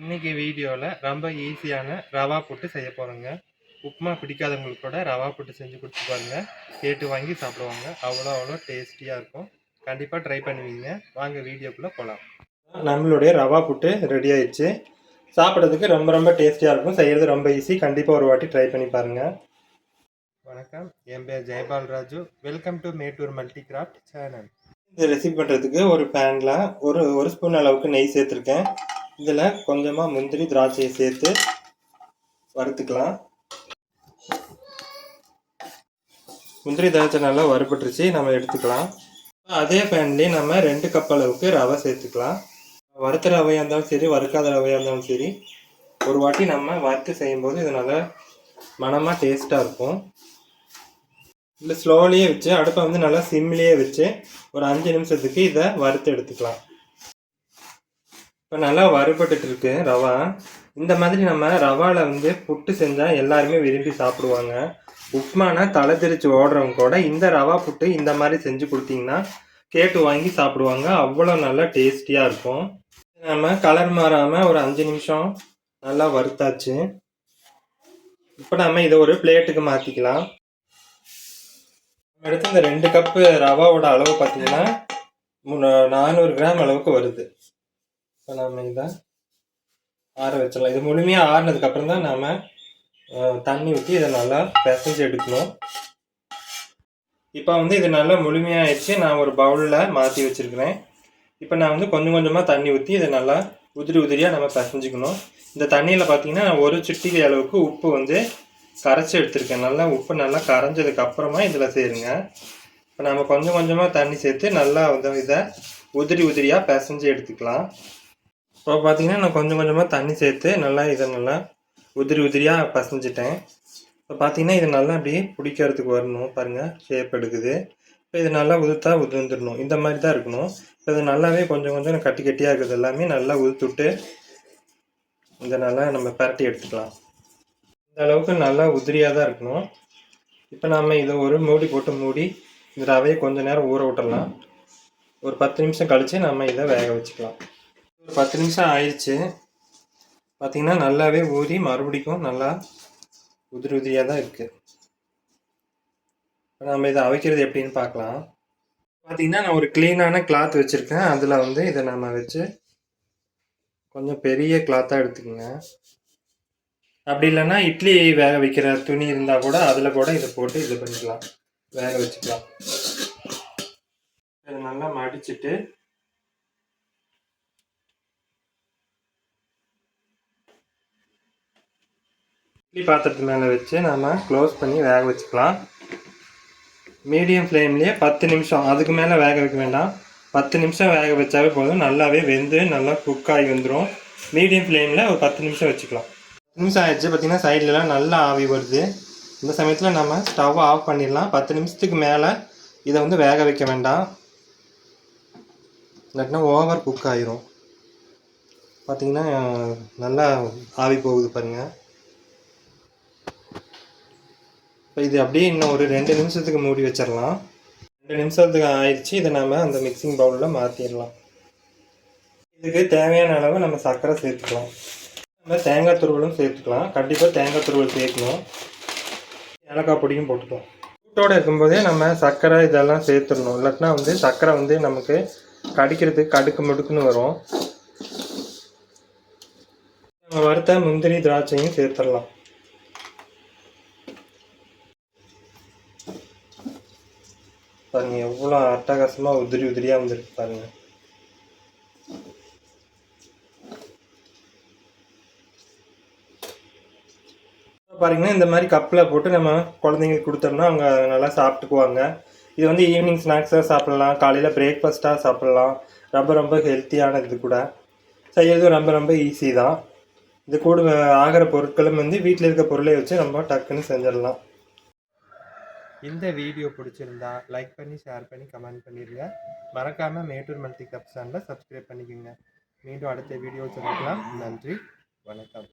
இன்னைக்கு வீடியோவில் ரொம்ப ஈஸியான ரவா புட்டு செய்ய போகிறோங்க உப்புமா பிடிக்காதவங்களுக்கு கூட ரவா புட்டு செஞ்சு கொடுத்து பாருங்கள் கேட்டு வாங்கி சாப்பிடுவாங்க. அவ்வளோ அவ்வளோ டேஸ்டியாக இருக்கும். கண்டிப்பாக ட்ரை பண்ணுவீங்க. வாங்க வீடியோக்குள்ளே போகலாம் நம்மளுடைய ரவா புட்டு ரெடி ஆயிடுச்சு. சாப்பிட்றதுக்கு ரொம்ப ரொம்ப டேஸ்டியாக இருக்கும். செய்கிறது ரொம்ப ஈஸி கண்டிப்பாக ஒரு வாட்டி ட்ரை பண்ணி பாருங்கள் வணக்கம். என் பேர் Jayapal Raju. Welcome to Mettur multi craft channel இந்த ரெசிபி பண்ணுறதுக்கு ஒரு பேனில் ஒரு ஒரு ஸ்பூன் அளவுக்கு நெய் சேர்த்துருக்கேன். இதில் கொஞ்சமாக முந்திரி திராட்சையை சேர்த்து வறுத்துக்கலாம். முந்திரி திராட்சை நல்லா வறுபட்டுருச்சு நம்ம எடுத்துக்கலாம். அதே பேன்லேயே நம்ம ரெண்டு கப் அளவுக்கு ரவை சேர்த்துக்கலாம். வறுத்த ரவையாக இருந்தாலும் சரி வறுக்காத ரவையாக இருந்தாலும் சரி ஒரு வாட்டி நம்ம வறுத்து செய்யும்போது இது நல்லா மனமாக டேஸ்ட்டாக இருக்கும். இல்லை ஸ்லோலியே வச்சு அடுப்பை வந்து நல்லா சிம்லேயே வச்சு ஒரு அஞ்சு நிமிஷத்துக்கு இதை வறுத்து எடுத்துக்கலாம். இப்போ நல்லா வறுபட்டுட்டு இருக்கு ரவா. இந்த மாதிரி நம்ம ரவாவில் வந்து புட்டு செஞ்சால் எல்லாருமே விரும்பி சாப்பிடுவாங்க. உப்மானா தலை திரிச்சு ஓடுறவங்க கூட இந்த ரவா புட்டு இந்த மாதிரி செஞ்சு கொடுத்தீங்கன்னா கேட்டு வாங்கி சாப்பிடுவாங்க. அவ்வளோ நல்லா டேஸ்டியாக இருக்கும். நம்ம கலர் மாறாமல் ஒரு அஞ்சு நிமிஷம் நல்லா வறுத்தாச்சு. இப்போ நம்ம இதை ஒரு பிளேட்டுக்கு மாற்றிக்கலாம் அடுத்து இந்த ரெண்டு கப்பு ரவாவோட அளவு பார்த்தீங்கன்னா நானூறு கிராம் அளவுக்கு வருது. இப்போ இதை ஆற வச்சிடலாம். இது முழுமையாக ஆறுனதுக்கு அப்புறம் தான் நாம தண்ணி ஊற்றி இதை நல்லா பிசைஞ்சு எடுக்கணும். இப்போ வந்து இது நல்லா முழுமையாகிடுச்சு நான் ஒரு பவுலில் மாற்றி வச்சுருக்கிறேன். இப்போ நான் வந்து கொஞ்சம் கொஞ்சமாக தண்ணி ஊற்றி இதை நல்லா உதிரி உதிரியாக நம்ம பிசைஞ்சுக்கணும். இந்த தண்ணியில் பார்த்தீங்கன்னா ஒரு சிட்டிகை அளவுக்கு உப்பு வந்து கரைச்சி எடுத்திருக்கேன். நல்லா உப்பு நல்லா கரைஞ்சதுக்கு அப்புறமா இதில் சேருங்க. இப்போ நம்ம கொஞ்சம் கொஞ்சமாக தண்ணி சேர்த்து நல்லா வந்து இதை உதிரி உதிரியாக பிசைஞ்சு எடுத்துக்கலாம். இப்போ பார்த்தீங்கன்னா நான் கொஞ்சம் கொஞ்சமாக தண்ணி சேர்த்து நல்லா இதை நல்லா உதிரி உதிரியாக பசஞ்சிட்டேன். இப்போ பார்த்தீங்கன்னா இது நல்லா அப்படியே பிடிக்கிறதுக்கு வரணும். பாருங்கள் ஷேப் எடுக்குது. இப்போ இது நல்லா உதுத்தா உதிர்ந்துடணும். இந்த மாதிரி தான் இருக்கணும். இப்போ இது நல்லாவே கொஞ்சம் கொஞ்சம் கட்டி கட்டியாக இருக்கிறது எல்லாமே நல்லா உதுத்துட்டு இதை நல்லா நம்ம பரட்டி எடுத்துக்கலாம். இந்த அளவுக்கு நல்லா உதிரியாக தான் இருக்கணும். இப்போ நம்ம இதை ஒரு மூடி போட்டு மூடி இந்த ரவையை கொஞ்சம் நேரம் ஊற விட்டுடலாம் ஒரு பத்து நிமிஷம் கழித்து நம்ம இதை வேக வச்சுக்கலாம். பத்து நிமிஷம் ஆயிடுச்சு. பார்த்தீங்கன்னா நல்லாவே ஊறி மறுபடிக்கும் நல்லா உதிரி உதிரியாக தான் இருக்குது இப்போ நம்ம இதை அவைக்கிறது எப்படின்னு பார்க்கலாம். பார்த்தீங்கன்னா நான் ஒரு க்ளீனான கிளாத் வச்சுருக்கேன். அதில் வந்து இதை நம்ம வச்சு கொஞ்சம் பெரிய கிளாத்தாக எடுத்துக்கோங்க. அப்படி இல்லைன்னா இட்லி வேக வைக்கிற துணி இருந்தால் கூட அதில் கூட இதை போட்டு இது பண்ணிக்கலாம். வேக வச்சுக்கலாம். இதை நல்லா மடிச்சுட்டு இட்லி பாத்திரத்து மேலே வச்சு நம்ம க்ளோஸ் பண்ணி வேக வச்சுக்கலாம். மீடியம் ஃப்ளேம்லேயே பத்து நிமிஷம் அதுக்கு மேலே வேக வைக்க வேண்டாம். பத்து நிமிஷம் வேக வச்சாவே போதும். நல்லாவே வெந்து நல்லா குக் ஆகி வந்துடும் மீடியம் ஃப்ளேமில் ஒரு பத்து நிமிஷம் வச்சுக்கலாம். பத்து நிமிஷம் ஆயிடுச்சு. பார்த்தீங்கன்னா சைட்லலாம் நல்லா ஆவி வருது. இந்த சமயத்தில் நம்ம ஸ்டவ் ஆஃப் பண்ணிடலாம். பத்து நிமிஷத்துக்கு மேலே இதை வந்து வேக வைக்க வேண்டாம். இல்லாட்டினா ஓவர் குக் ஆயிரும். பார்த்தீங்கன்னா நல்லா ஆவி போகுது பாருங்கள் இப்போ இது அப்படியே இன்னும் ஒரு ரெண்டு நிமிஷத்துக்கு மூடி வச்சிடலாம். ரெண்டு நிமிஷத்துக்கு ஆயிடுச்சு. இதை நம்ம அந்த மிக்சிங் பவுலில் மாற்றிடலாம் இதுக்கு தேவையான அளவு நம்ம சர்க்கரை சேர்த்துக்கலாம். நம்ம தேங்காய் துருவலும் சேர்த்துக்கலாம். கண்டிப்பாக தேங்காய் துருவல் சேர்க்கணும். ஏலக்காய் பொடியும் போட்டுக்கலாம். கூட்டோடு இருக்கும்போதே நம்ம சர்க்கரை இதெல்லாம் சேர்த்துடணும். இல்லாட்டினா வந்து சர்க்கரை வந்து நமக்கு கடிக்கிறதுக்கு கடுக்கு முடுக்குன்னு வரும். நம்ம வறுத்த முந்திரி திராட்சையும் சேர்த்துடலாம். பாருங்க எவ்வளோ அட்டகாசமாக உதிரி உதிரியாக வந்திருக்கு பாருங்க. பாருங்கன்னா இந்த மாதிரி கப்பில் போட்டு நம்ம குழந்தைங்களுக்கு கொடுத்தோம்னா அவங்க நல்லா சாப்பிட்டுக்குவாங்க. இது வந்து ஈவினிங் ஸ்நாக்ஸாக சாப்பிடலாம் காலையில் பிரேக்ஃபாஸ்ட்டாக சாப்பிடலாம். ரொம்ப ரொம்ப ஹெல்த்தியான இது கூட. செய்யறதும் ரொம்ப ரொம்ப ஈஸி தான். இது கூட ஆகிற பொருட்களும் வந்து வீட்டில் இருக்க பொருளை வச்சு நம்ம டக்குன்னு செஞ்சிடலாம். இந்த வீடியோ பிடிச்சிருந்தா லைக் பண்ணி ஷேர் பண்ணி கமெண்ட் பண்ணிடுங்க மறக்காமல் மேட்டூர் மல்டி கப் சேனலை சப்ஸ்கிரைப் பண்ணிக்கோங்க. மீண்டும் அடுத்த வீடியோ சந்திக்கலாம். நன்றி. வணக்கம்.